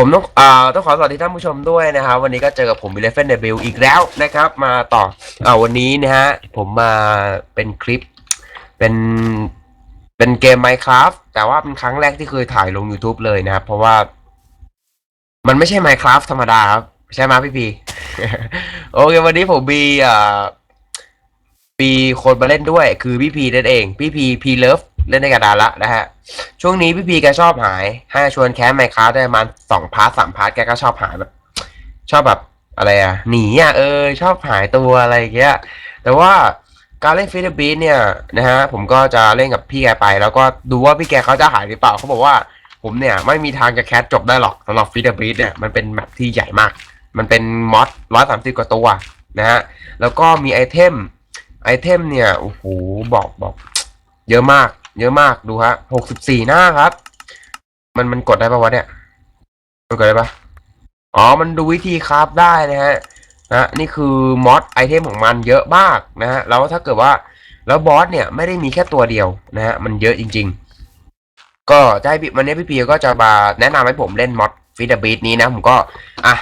ผมต้องอ่าต้องขอสวัสดีท่านผู้ชมด้วยนะครับ วันนี้ก็เจอกับผมบิลเลฟเฟนเดบิลอีกแล้วนะครับ มาต่ออ่าวันนี้นะฮะผมมาเป็นคลิป เป็นเป็นเกม Minecraft แต่ว่าเป็นครั้งแรกที่เคยถ่ายลง YouTube เลยนะครับ เพราะว่า มันไม่ใช่ Minecraft ธรรมดาครับ ใช่ไหมพี่พีโอเค วันนี้ผมมีอ่ามีคนมาเล่นด้วย คือพี่พีนั่นเอง พี่พีพีเลิฟ เล่นในกระดานละนะฮะ ช่วงนี้พี่พีแกชอบหาย ให้ชวนแคสไมค์คราได้ประมาณสองพาร์ทสามพาร์ทแกก็ชอบหายแบบ ชอบแบบอะไรอะหนีอะเออ ชอบหายตัวอะไรเงี้ย แต่ว่าการเล่นฟิลิปปินส์เนี่ยนะฮะผมก็จะเล่นกับพี่แกไป แล้วก็ดูว่าพี่แกเขาจะหายหรือเปล่าเขาบอกว่า ผมเนี่ยไม่มีทางจะแคสจบได้หรอกสำหรับฟิลิปปินส์เนี่ยมันเป็นแมปที่ใหญ่มาก มันเป็นมอดร้อยสามสิบกว่าตัวนะฮะแล้วก็มีไอเทมไอเทมเนี่ยโอ้โหบอกบอก เยอะมาก เยอะมากดูฮะหกสิบสี่หน้าครับ มันมันกดได้ปะวะเนี่ยมันกดได้ปะอ๋อมันดูวิธีคราฟได้นะฮะนะนี่คือมอดไอเทมของมันเยอะมากนะฮะแล้วถ้าเกิดว่าแล้วบอสเนี่ยไม่ได้มีแค่ตัวเดียวนะฮะมันเยอะจริง ๆ ก็จะให้พี่วันนี้พี่ปีก็จะมาแนะนำให้ผมเล่นมอดฟิตบีทนี้นะผมก็อะ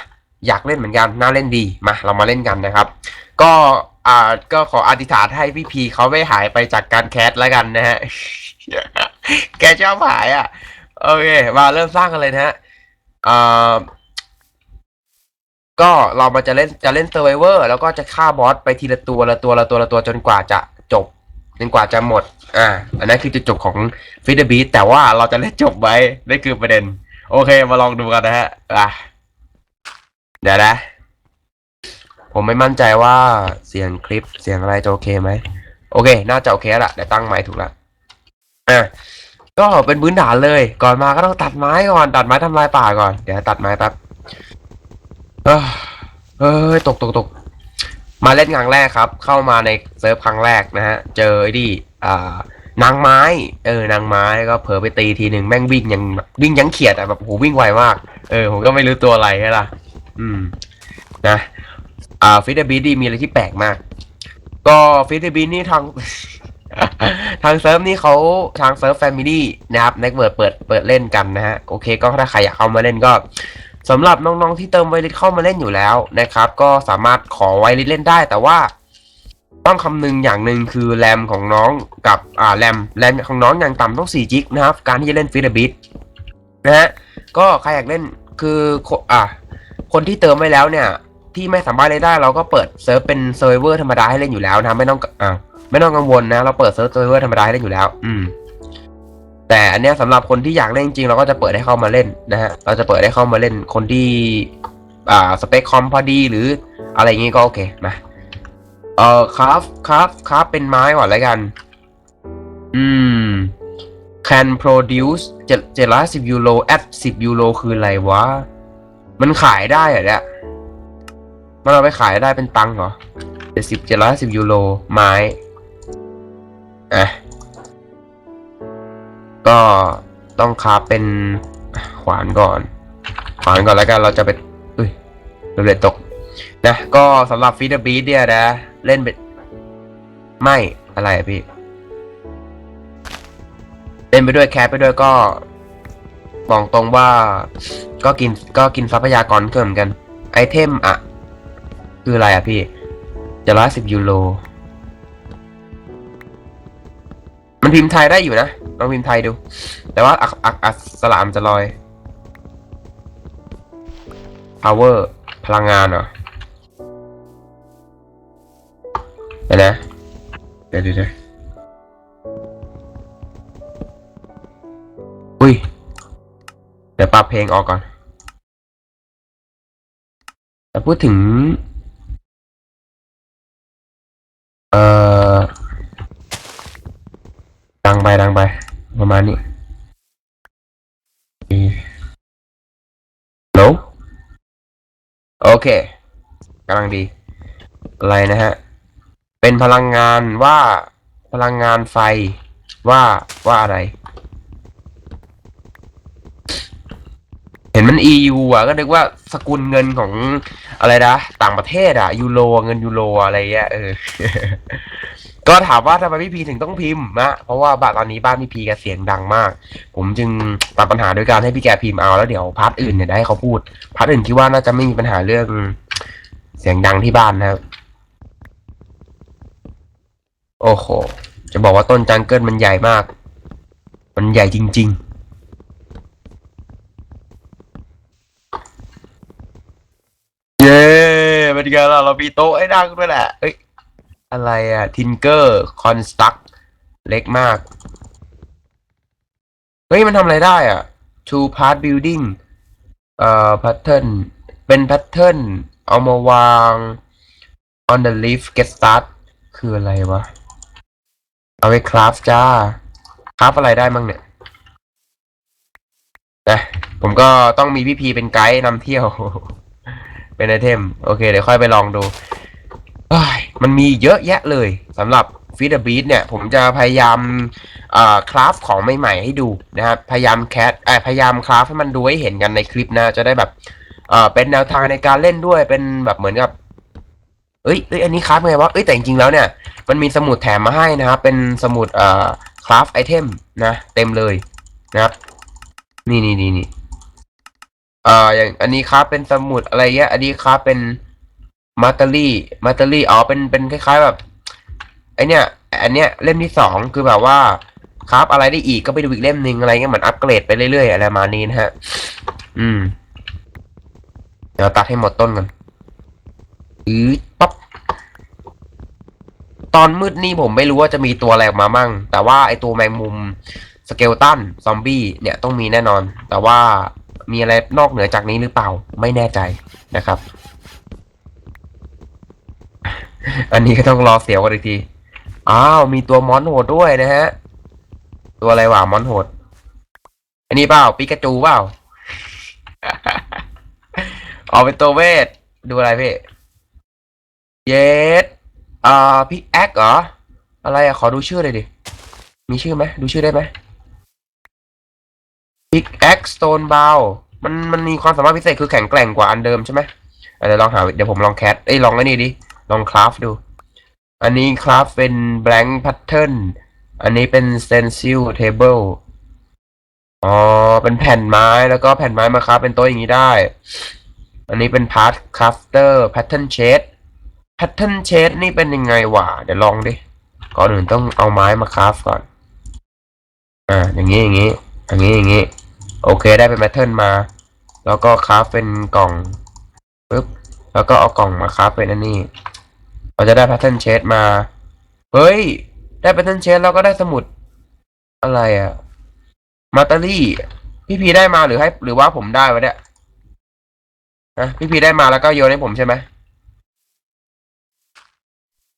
อยากเล่นเหมือนกันน่าเล่นดีมาเรามาเล่นกันนะครับ ก็ อ่า ก็ขออธิษฐานให้พี่พีเขาไม่หายไปจากการแคสแล้วกันนะฮะ แกชอบหายอะ โอเค มาเริ่มสร้างกันเลยนะฮะอ่าก็เรามาจะเล่นจะเล่นเซอร์ไวเวอร์แล้วก็จะฆ่าบอสไปทีละตัวละตัวละตัวละตัวจนกว่าจะจบจนกว่าจะหมด อ่า อันนั้นคือจุดจบของฟิตอร์บีแต่ว่าเราจะเล่นจบไว้นั่นคือประเด็น โอเค มาลองดูกันนะฮะอะเดี๋ยวนะ ผมไม่มั่นใจว่าเสียงคลิปเสียงอะไรจะโอเคไหมโอเค น่าจะโอเคละเดี๋ยวตั้งไมค์ถูกละอะก็เป็นพื้นฐานเลย ก่อนมาก็ต้องตัดไม้ก่อนตัดไม้ทำลายป่าก่อนเดี๋ยวตัดไม้แป๊บเอ้อเฮ้ยตกตกตกมาเล่นครั้งแรกครับ เข้ามาในเซิร์ฟครั้งแรกนะฮะ เจอไอ้นี่อ่านางไม้ เออนางไม้ก็เผลอไปตีทีหนึ่งแม่งวิ่งยังวิ่งยังเขียดอะแบบโหวิ่งไวมาก เออผมก็ไม่รู้ตัวอะไรใช่ล่ะ อืม นะ อ่าฟิตบีดีมีอะไรที่แปลกมาก ก็ฟิตบีนี่ทาง ทางเซิร์ฟนี่เขาทางเซิร์ฟแฟมิลี่นะครับเน็กเวิร์ดเปิดเปิดเล่นกันนะฮะ โอเค ก็ถ้าใครอยากเข้ามาเล่นก็สำหรับน้องๆที่เติมไวริสเข้ามาเล่นอยู่แล้วนะครับ ก็สามารถขอไวริสเล่นได้ แต่ว่าต้องคำนึงอย่างหนึ่งคือแรมของน้องกับอ่าแรมแรมของน้องอย่างต่ำต้อง4จิกนะครับ การที่จะเล่นฟิตบิทนะฮะก็ใครอยากเล่นคืออ่าคนที่เติมไว้แล้วเนี่ย ที่ไม่สามารถเล่นได้เราก็เปิดเซิร์ฟเป็นเซิร์ฟเวอร์ธรรมดาให้เล่นอยู่แล้วนะไม่ต้องอ่าไม่ต้องกังวลนะ เราเปิดเซิร์ฟเซิร์ฟเวอร์ธรรมดาให้เล่นอยู่แล้ว อืม แต่อันเนี้ยสำหรับคนที่อยากเล่นจริงเราก็จะเปิดให้เข้ามาเล่นนะฮะเราจะเปิดให้เข้ามาเล่นคนที่อ่าสเปคคอมพอดีหรืออะไรอย่างงี้ก็โอเคมาเอ่อคราฟคราฟคราฟเป็นไม้ก่อนแล้วกัน อืม can produce เจ็ดเจ็ดร้อยสิบยูโร at สิบยูโรคืออะไรวะ มันขายได้เหรอเนี่ย มันเอาไปขายได้เป็นตังค์เหรอเจ็ดสิบเจ็ดร้อยสิบยูโรไม้อะก็ต้องคาเป็นขวานก่อน ขวานก่อนแล้วกันเราจะไปอุ้ยเราเลยตกนะก็สำหรับฟีดบีทเนี่ยนะ เล่นเป็นไม่อะไรอะพี่ เล่นไปด้วยแคปไปด้วยก็บอกตรงว่าก็กินก็กินทรัพยากรเกินเหมือนกัน ไอเทมอะ คืออะไรอะพี่จะร้อยสิบยูโร มันพิมพ์ไทยได้อยู่นะลองพิมพ์ไทยดู แต่ว่าอักอักอักสลามจะลอย power พลังงานเหรอเดี๋ยวนะ เดี๋ยวเดี๋ยวเดี๋ยวอุ้ย เดี๋ยวปรับเพลงออกก่อนแต่พูดถึง เอ่อ ดังไปดังไป ประมาณนี้โหลโอเคกำลังดี อะไรนะฮะ เป็นพลังงานว่าพลังงานไฟว่าว่าอะไร เห็นมัน EU อะ ก็นึกว่าสกุลเงินของอะไรนะ ต่างประเทศอะ ยูโรเงินยูโรอะไรเงี้ยเออ ก็ถามว่าทำไมพี่พีถึงต้องพิมพ์นะเพราะว่าบ้านตอนนี้บ้านพี่พีแกเสียงดังมาก ผมจึงตัดปัญหาโดยการให้พี่แกพิมพ์เอาแล้วเดี๋ยวพาร์ทอื่นเนี่ยได้ให้เขาพูดพาร์ทอื่นคิดว่าน่าจะไม่มีปัญหาเรื่องเสียงดังที่บ้านนะครับ โอ้โห จะบอกว่าต้นจังเกิลมันใหญ่มาก มันใหญ่จริง ๆเย้เป็นไงล่ะเรามีโต๊ะให้นั่งด้วยแหละเอ้ย อะไรอะทินเกอร์คอนสตักเล็กมาก เฮ้ย มันทำอะไรได้อะ two part building เอ่อ pattern เป็น pattern เอามาวาง on the leaf get start คืออะไรวะ เอาไปคราฟจ้า คราฟอะไรได้มั่งเนี่ยนะผมก็ต้องมีพี่พีเป็นไกด์นำเที่ยว เป็นไอเทม โอเค เดี๋ยวค่อยไปลองดู มันมีเยอะแยะเลยสำหรับฟีดเบีทเนี่ย ผมจะพยายามคราฟของใหม่ๆให้ดูนะครับ พยายามแคสพยายามคราฟให้มันดูให้เห็นกันในคลิปนะ จะได้แบบเป็นแนวทางในการเล่นด้วยเป็นแบบเหมือนกับ เอ้ยเอ้ยอันนี้คราฟไงวะเอ้ยแต่จริงๆแล้วเนี่ย มันมีสมุดแถมมาให้นะครับ เป็นสมุดคราฟไอเทมนะ เต็มเลยนะครับ นี่นี่นี่นี่อ่ออย่างอันนี้ครับเป็นสมุดอะไรเงี้ย อันนี้ครับเป็น มาตอรี่มาตอรี่อ๋อเป็นเป็นคล้ายๆแบบไอเนี้ยอันเนี้ยเล่มที่สองคือแบบว่าครับอะไรได้อีกก็ไปดูอีกเล่มหนึ่งอะไรเงี้ยเหมือนอัปเกรดไปเรื่อยๆอะไรประมาณนี้นะฮะ อืม เดี๋ยวตัดให้หมดต้นกันอือปั๊บตอนมืดนี่ผมไม่รู้ว่าจะมีตัวอะไรออกมามั่ง แต่ว่าไอตัวแมงมุมสเกลตันซอมบี้เนี่ยต้องมีแน่นอน แต่ว่ามีอะไรนอกเหนือจากนี้หรือเปล่าไม่แน่ใจนะครับ อันนี้ก็ต้องรอเสียวกันอีกที อ้าว มีตัวมอนโหดด้วยนะฮะ ตัวอะไรวะมอนโหด อันนี้เปล่าปิกาจูเปล่าอ๋อเป็นตัวเวท ดูอะไรพี่ เยสอ่าพิกแอคเหรอ อะไรอะขอดูชื่อเลยดิ มีชื่อไหม ดูชื่อได้ไหมพิกแอคสโตนบาวมันมันมีความสามารถพิเศษคือแข็งแกร่งกว่าอันเดิมใช่ไหมเดี๋ยวลองหา เดี๋ยวผมลองแคทเอ้ยลองไอ้นี่ดิ ลองคราฟดู อันนี้คราฟเป็น blank pattern อันนี้เป็น stencil table อ๋อ เป็นแผ่นไม้แล้วก็แผ่นไม้มาคราฟเป็นโต๊ะอย่างนี้ได้ อันนี้เป็น part crafter pattern shade pattern shade นี่เป็นยังไงวะ เดี๋ยวลองดิ ก่อนอื่นต้องเอาไม้มาคราฟก่อน อ่า อย่างนี้อย่างนี้ อย่างนี้อย่างนี้ โอเคได้เป็นแพทเทิร์นมา แล้วก็คราฟเป็นกล่องปึ๊บแล้วก็เอากล่องมาคราฟเป็นอันนี้ เราจะได้แพทเทิร์นเชดมา เฮ้ย ได้แพทเทิร์นเชดแล้วก็ได้สมุด อะไรอะมาตารี่ พี่พีได้มาหรือให้หรือว่าผมได้วะเนี่ยนะพี่พีได้มาแล้วก็โยนให้ผมใช่ไหม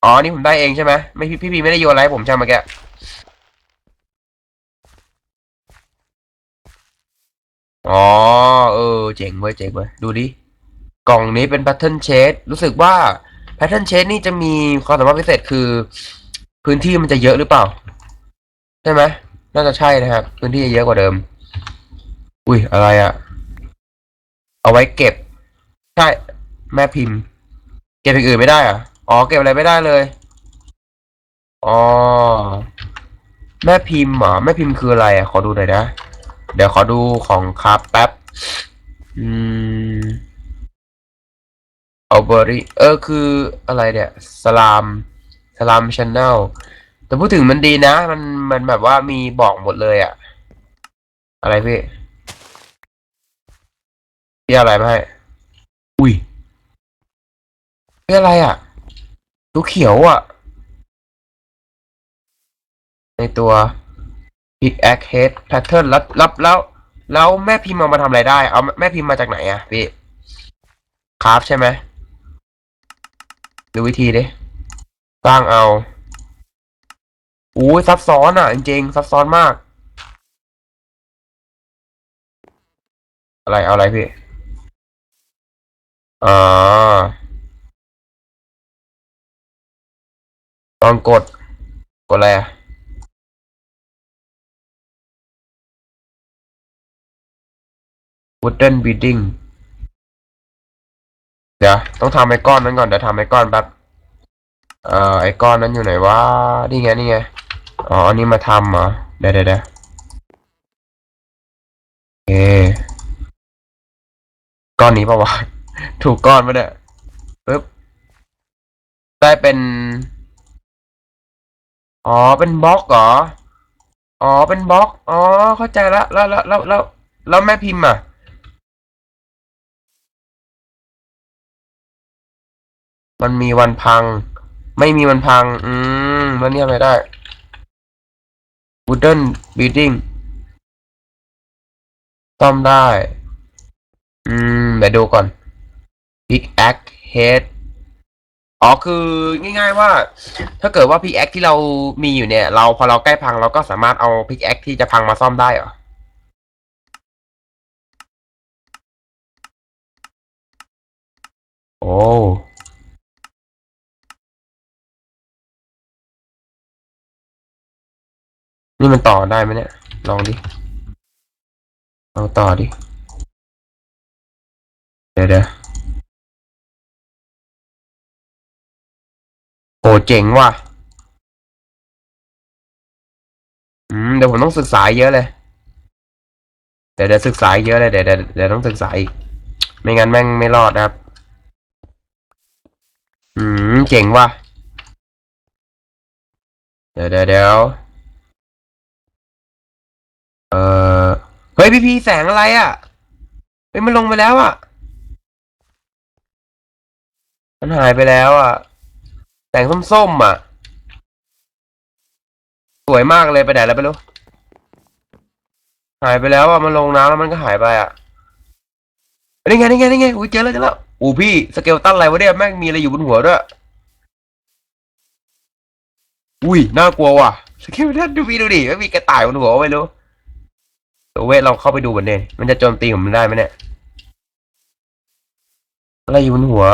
อ๋อ นี่ผมได้เองใช่ไหมไม่พี่พีไม่ได้โยนอะไรให้ผมใช่ไหมแกอ๋อ เออ เจ๋งเว้ย เจ๋งเว้ย ดูดิ กล่องนี้เป็น pattern shade รู้สึกว่า pattern shade นี่จะมีความสามารถพิเศษคือ พื้นที่มันจะเยอะหรือเปล่า ใช่ไหมน่าจะใช่นะครับ พื้นที่จะเยอะกว่าเดิม อุ้ยอะไรอะเอาไว้เก็บ ใช่ แม่พิมพ์ เก็บอย่างอื่นไม่ได้อะอ๋อ เก็บอะไรไม่ได้เลยอ๋อแม่พิมพ์เหรอแม่พิมพ์คืออะไรอะขอดูหน่อยนะ เดี๋ยวขอดูของครับแป๊บ อืม เอาเบอรี่เออคืออะไรเนี่ยสลามสลามชแนลแต่พูดถึงมันดีนะ มันมันแบบว่ามีบอกหมดเลยอะอะไรพี่พี่อะไรมาให้อุ้ยพี่อะไรอะตัวเขียวอะในตัว Big Axe Head Pattern แล้วแล้วแล้ว แล้วแม่พิมพ์เอามาทำอะไรได้ เอาแม่พิมพ์มาจากไหนอะพี่คราฟใช่ไหม ดูวิธีดิสร้างเอาอู้ซับซ้อนอะ จริงๆซับซ้อนมาก อะไรเอาอะไรพี่อ่าลองกด กดอะไรอะ wooden building เดี๋ยวต้องทำไอ้ก้อนนั้นก่อนเดี๋ยวทำไอ้ก้อนแป๊บเอ่อไอ้ก้อนนั้นอยู่ไหนวะนี่ไงนี่ไงอ๋ออันนี้มาทำเหรอเดี๋ยวเดี๋ยวเดะโอเคก้อนนี้ปะวะถูกก้อนปะเนี่ยปึ๊บได้เป็นอ๋อเป็นบล็อกเหรออ๋อเป็นบล็อกอ๋อเข้าใจละแล้วแล้วแล้วแล้วแล้วแม่พิมพ์อะ มันมีวันพัง ไม่มีวันพัง อืมแล้วเนี่ยไม่ได้ wooden building ซ่อมได้ อืมเดี๋ยวดูก่อน big axe head อ๋อคือง่าย ๆ ว่า ถ้าเกิดว่า big axe ที่เรามีอยู่เนี่ย เราพอเราใกล้พังเราก็สามารถเอา big axe ที่จะพังมาซ่อมได้เหรอโอ้ นี่มันต่อได้ไหมเนี่ย ลองดิ ลองต่อดิ เดี๋ยวเดี๋ยวโหเจ๋งว่ะ อืม เดี๋ยวผมต้องศึกษาเยอะเลย เดี๋ยวเดี๋ยวศึกษาเยอะเลย เดี๋ยวเดี๋ยวเดี๋ยวต้องศึกษาอีก ไม่งั้นแม่งไม่รอดนะครับ อืม เจ๋งว่ะ เดี๋ยวเดี๋ยวเดี๋ยว ยพี่พีแสงอะไรอะเฮ้ยมันลงไปแล้วอะ มันหายไปแล้วอะ แสงส้มๆอะ สวยมากเลยไปไหนแล้วไม่รู้หายไปแล้วอะมันลงน้ำแล้วมันก็หายไปอะนี่ไงนี่ไงนี่ไงอุ้ยเจอแล้วเจอแล้วอู้พี่สเกลตันอะไรวะเนี่ยแม่งมีอะไรอยู่บนหัวด้วยอุ้ยน่ากลัวว่ะสเกลตันดูพี่ดูดิไม่มีกระต่ายบนหัวไม่รู้ เวเวทเราเข้าไปดูมันเนี่ยมันจะโจมตีผมได้ไหมเนี่ยอะไรอยู่บนหัว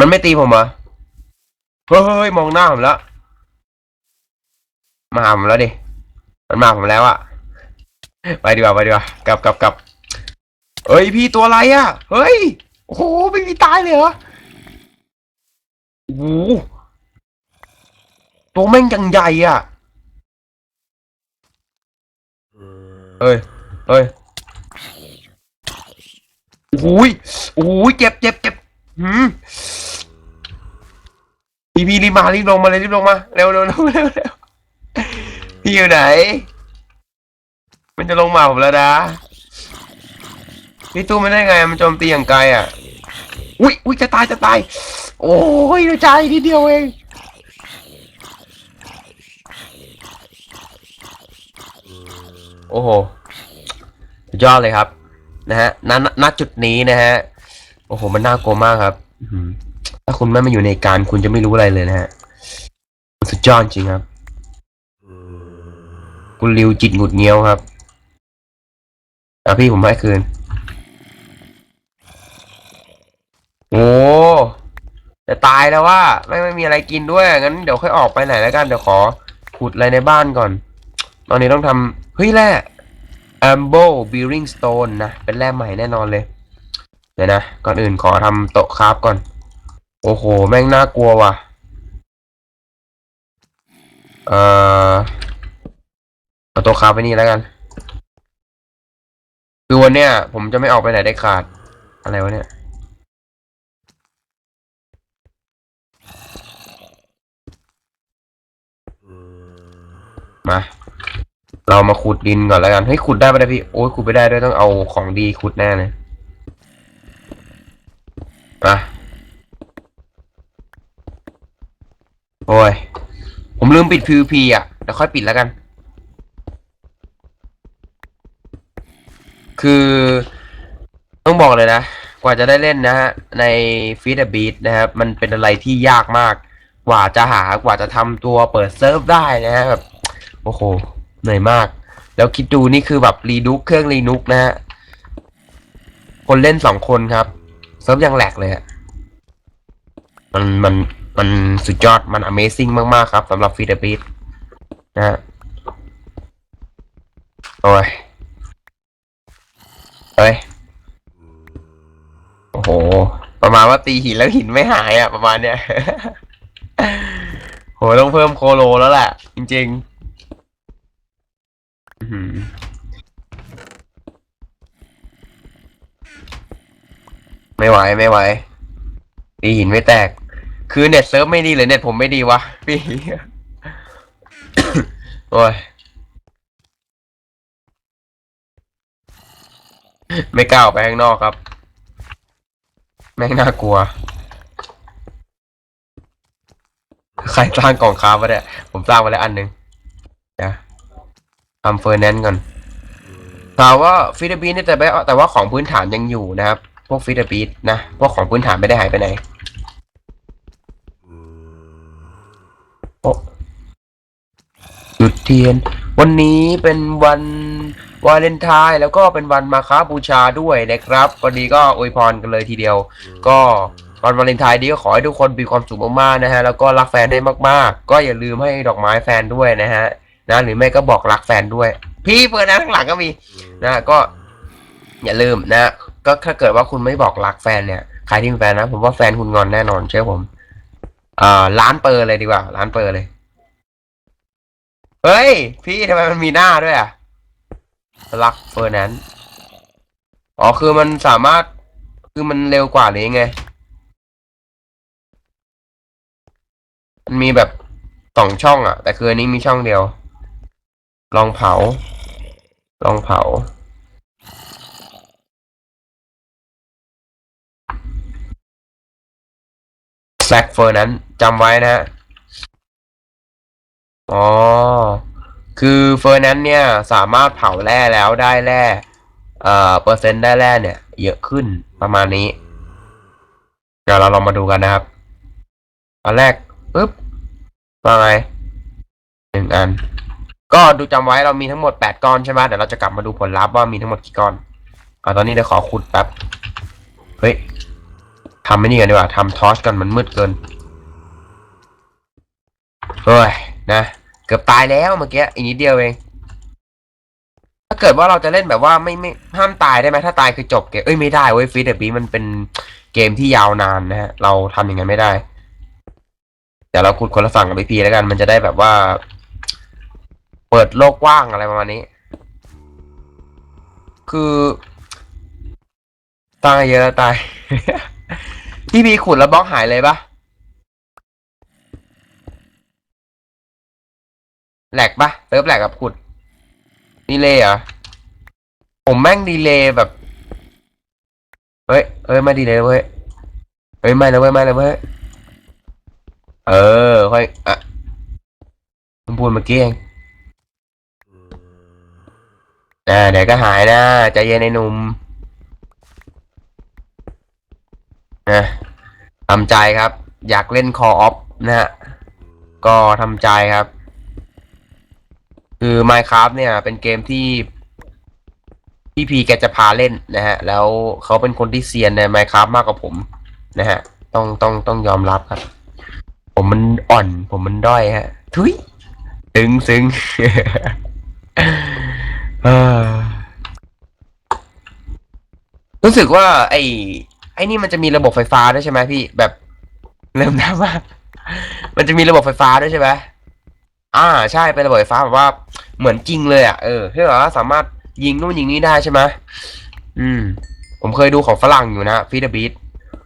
มันไม่ตีผมเหรอเฮ้ยมองหน้าผมแล้วมาหาผมแล้วดิมันมาผมแล้วอะไปดีกว่าไปดีกว่ากลับกลับกลับเอ้ยพี่ตัวอะไรอะเฮ้ยโอ้โหไม่มีตายเลยเหรอโอ้โหตัวแม่งยังใหญ่อะ เอ้ยเอ้ยโอ้ยโอ้ยเจ็บเจ็บเจ็บหืมพี่พี่รีบมารีบลงมาเลยรีบลงมาเร็วเร็วเร็วเร็วเร็วพี่อยู่ไหน มันจะลงมาผมแล้วนะพี่ตู้ไม่ได้ไงมันโจมตีอย่างไกลอะ อุ้ยอุ้ยจะตายจะตาย โอ้ยใจนิดเดียวเอง โอ้โหสุดยอดเลยครับนะฮะณณณจุดนี้นะฮะโอ้โหมันน่ากลัวมากครับถ้าคุณไม่มาอยู่ในการคุณจะไม่รู้อะไรเลยนะฮะสุดยอดจริงครับ คุณริวจิตหงุดเงี้ยวครับอะพี่ผมให้คืน โอ้จะตายแล้วว่าไม่ไม่มีอะไรกินด้วยงั้นเดี๋ยวค่อยออกไปไหนแล้วกันเดี๋ยวขอขุดอะไรในบ้านก่อน ตอนนี้ต้องทำ เฮ้ยแร่ Amber Bearing Stone นะ เป็นแร่ใหม่แน่นอนเลย เดี๋ยวนะ ก่อนอื่นขอทำโต๊ะคราฟก่อน โอ้โห แม่งน่ากลัวว่ะ เอ่อเอาโต๊ะคราฟไปนี่แล้วกัน คือวันเนี้ยผมจะไม่ออกไปไหนได้ขาด อะไรวะเนี่ยมา เรามาขุดดินก่อนแล้วกันเฮ้ยขุดได้ปะเนี่ยพี่โอ้ยขุดไม่ได้ด้วยต้องเอาของดีขุดแน่เลยมาโอ้ย ผมลืมปิด PVP อะเดี๋ยวค่อยปิดแล้วกัน คือต้องบอกเลยนะ กว่าจะได้เล่นนะฮะ ในฟีดบีทนะครับ มันเป็นอะไรที่ยากมาก กว่าจะหากว่าจะทำตัวเปิดเซิร์ฟได้นะฮะแบบ โอ้โห เหนื่อยมาก แล้วคิดดูนี่คือแบบรีนุกเครื่องรีนุกนะฮะ คนเล่นสองคนครับเซิร์ฟยังแหลกเลยอะมันมันมันสุดยอดมัน Amazing มาก ๆ ครับสำหรับฟีดบีทนะฮะ โอ้ยเฮ้ย โอ้โห ประมาณว่าตีหินแล้วหินไม่หายอะ ประมาณเนี้ยโหต้องเพิ่มโคโลแล้วแหละจริง ๆ ไม่ไหวไม่ไหวตีหินไม่แตก คือเน็ตเซิร์ฟไม่ดีหรือเน็ตผมไม่ดีวะพี่โอ้ยไม่กล้าออกไปข้างนอกครับ แม่งน่ากลัว ใครสร้างกล่องค้ามาเนี่ยผมสร้างมาแล้วอันหนึ่งเดี๋ยว ทำเฟอร์แนนซ์ก่อนถามว่าฟิลิปปินส์เนี่ยแต่แต่ว่าของพื้นฐานยังอยู่นะครับ พวกฟิลิปปินส์นะพวกของพื้นฐานไม่ได้หายไปไหนโอ้จุดเทียน วันนี้เป็นวันวาเลนไทน์แล้วก็เป็นวันมาค้าบูชาด้วยนะครับวันนี้ก็อวยพรกันเลยทีเดียว ก็วันวาเลนไทน์นี้ก็ขอให้ทุกคนมีความสุขมากๆนะฮะแล้วก็รักแฟนได้มากๆ ก็อย่าลืมให้ดอกไม้แฟนด้วยนะฮะ นะหรือไม่ก็บอกรักแฟนด้วย พี่เพื่อนนะข้างหลังก็มีนะก็ อย่าลืมนะก็ถ้าเกิดว่าคุณไม่บอกรักแฟนเนี่ยใครที่มีแฟนนะผมว่าแฟนคุณงอนแน่นอนเชื่อผมอ่าร้านเปอร์เลยดีกว่าร้านเปอร์เลยเฮ้ย พี่ทำไมมันมีหน้าด้วยอะรักเฟอร์นันซ์อ๋อคือมันสามารถคือมันเร็วกว่าหรือยังไงมันมีแบบสองช่องอะแต่คืออันนี้มีช่องเดียว ลองเผา ลองเผา แซกเฟอร์นั้นจำไว้นะฮะอ๋อ คือเฟอร์นั้นเนี่ย สามารถเผาแร่แล้วได้แร่เอ่อ เปอร์เซ็นต์ได้แร่เนี่ย เยอะขึ้นประมาณนี้ เดี๋ยวเราลองมาดูกันนะครับ อันแรกปึ๊บว่าไงหนึ่งอัน ก็ดูจำไว้เรามีทั้งหมดแปดก้อนใช่ไหมเดี๋ยวเราจะกลับมาดูผลลัพธ์ว่ามีทั้งหมดกี่ก้อนอ่าตอนนี้เดี๋ยวขอขุดแป๊บเฮ้ยทำไม่นี่กันดีกว่าทำทอสกันมันมืดเกินเฮ้ยนะเกือบตายแล้วเมื่อกี้อีกนิดเดียวเองถ้าเกิดว่าเราจะเล่นแบบว่าไม่ไม่ห้ามตายได้ไหมถ้าตายคือจบเกมเอ้ยไม่ได้เว้ยฟีดเดอร์บีมันเป็นเกมที่ยาวนานนะฮะเราทำอย่างนั้นไม่ได้เดี๋ยวเราขุดคนละฝั่งกับพีพีแล้วกัน มันจะได้แบบว่า เปิดโลกกว้างอะไรประมาณนี้ คือตายเยอะแล้วตาย พี่พีขุดแล้วบล็อกหายเลยปะแหลกปะเติร์ฟแหลกกับขุดดีเลยเหรอผมแม่งดีเลยแบบ เฮ้ยเฮ้ยไม่ดีเลยเว้ยเฮ้ยไม่เลยเว้ยไม่เลยเว้ยเออค่อยอะผมพูดเมื่อกี้เอง อ่าเดี๋ยวก็หายนะใจเย็นไอ้หนุ่มนะทำใจครับ อยากเล่นคอออฟนะฮะก็ทำใจครับ คือ Minecraft เนี่ย เป็นเกมที่พี่พีแกจะพาเล่นนะฮะ แล้วเขาเป็นคนที่เซียนใน Minecraft มากกว่าผม นะฮะ ต้องต้องต้องยอมรับครับ ผมมันอ่อน ผมมันด้อยฮะ ทุย ซึ้งซึ้ง รู้สึกว่า ไอ้ไอ้นี่มันจะมีระบบไฟฟ้าด้วยใช่ไหมพี่ แบบเริ่มน้ำมามันจะมีระบบไฟฟ้าด้วยใช่ไหมอ่า ใช่เป็นระบบไฟฟ้าแบบว่าเหมือนจริงเลยอะเออที่แบบว่าสามารถยิงนู่นยิงนี่ได้ใช่ไหมอืม ผมเคยดูของฝรั่งอยู่นะฟีดบีท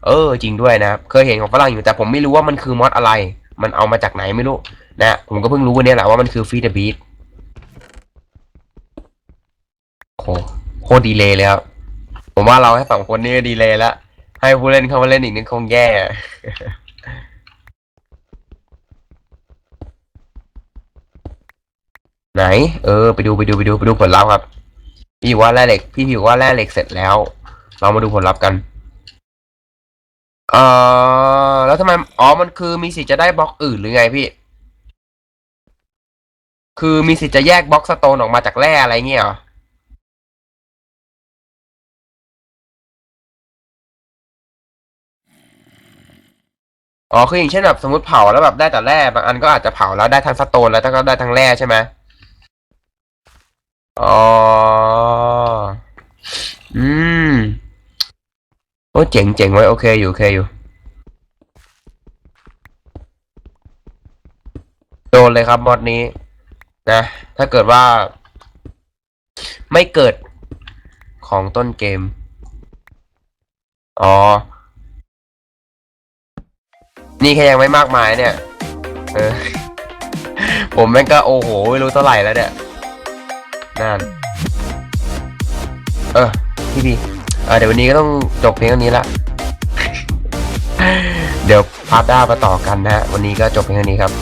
เออ จริงด้วยนะครับเคยเห็นของฝรั่งอยู่แต่ผมไม่รู้ว่ามันคือมอดอะไร มันเอามาจากไหนไม่รู้ นะผมก็เพิ่งรู้วันนี้แหละว่ามันคือฟีดบีท โหโคตรดีเลยเลยครับผมว่าเราให้สองคนนี้ก็ดีเลยแล้วให้ผู้เล่นเข้ามาเล่นอีกนึงคงแย่ ไหน เออ ไปดูไปดูไปดูไปดูผลลัพธ์ครับ พี่ว่าแร่เหล็ก พี่พี่ว่าแร่เหล็กเสร็จแล้ว เรามาดูผลลัพธ์กัน เออแล้วทำไม อ๋อ มันคือมีสิทธิ์จะได้บล็อกอื่นหรือไงพี่ คือมีสิทธิ์จะแยกบล็อกสโตนออกมาจากแร่อะไรเงี้ยเหรอ อ๋อคืออย่างเช่นแบบสมมติเผาแล้วแบบได้แต่แร่บางอันก็อาจจะเผาแล้วได้ทั้งสโตนแล้วก็ได้ทั้งแร่ใช่ไหมอ๋อ อืม โอ้เจ๋งเจ๋งไว้โอเคอยู่โอเคอยู่ โดนเลยครับมอดนี้ นะ ถ้าเกิดว่า ไม่เกิดของต้นเกม อ๋อ นี่แค่ยังไม่มากมายเนี่ย เออ ผมแม่งก็โอ้โหไม่รู้เท่าไหร่แล้วเนี่ยนั่นเออพี่พีเออเดี๋ยววันนี้ก็ต้องจบเพียงเท่านี้ละ เดี๋ยวพาร์ทหน้ามาต่อกันนะฮะวันนี้ก็จบเพียงเท่านี้ครับ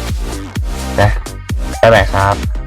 นะบ๊ายบายครับ